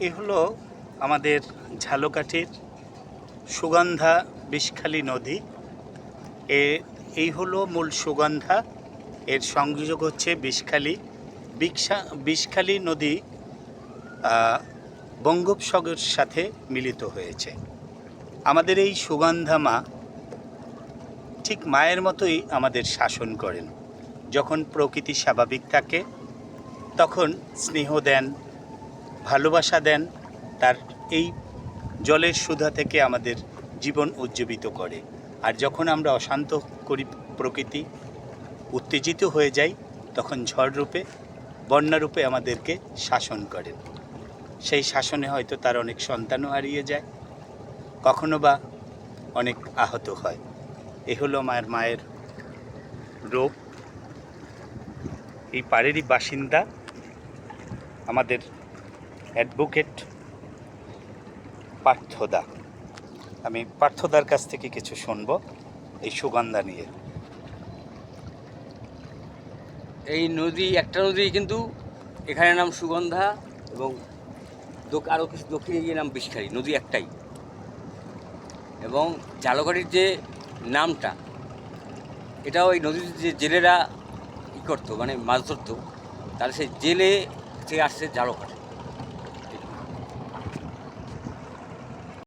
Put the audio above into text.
এ হলো আমাদের ঝালকাঠির সুগন্ধা বিষখালী নদী। এ, এই হলো মূল সুগন্ধা। এর সংযোগ হচ্ছে বিষখালী। বিকশা বিষখালী নদী বঙ্গোপসাগরের সাথে মিলিত হয়েছে। আমাদের এই সুগন্ধা মা ঠিক মায়ের মতোই আমাদের শাসন করেন। যখন প্রকৃতি স্বাভাবিক থাকে, তখন স্নেহ দেন ভালোবাসা দেন, তার এই জলের সুধা থেকে আমাদের জীবন উজ্জীবিত করে। আর যখন আমরা অশান্ত করি প্রকৃতি, উত্তেজিত হয়ে যাই, তখন ঝড় রূপে, বন্যা রূপে আমাদেরকে শাসন করেন সেই শাসনে হয়তো তার অনেক সন্তানও হারিয়ে যায়, কখনো বা অনেক আহত হয়। এ হলো মায়ের মায়ের রূপ। এই পাড়েরই বাসিন্দা আমাদের অ্যাডভোকেট পার্থদা। আমি পার্থদার কাছ থেকে কিছু শুনব এই সুগন্ধা নিয়ে। এই নদী, একটা নদী কিন্তু এখানে নাম সুগন্ধা এবং আরও কিছু দক্ষিণে গিয়ে নাম বিষখালী নদী একটাই। এবং জালগাড়ির যে নামটা, এটাও ওই নদীর যে জেলেরা ই করতো মানে মাছ ধরতো, তাহলে সেই জেলে থেকে আসছে জালকাঠি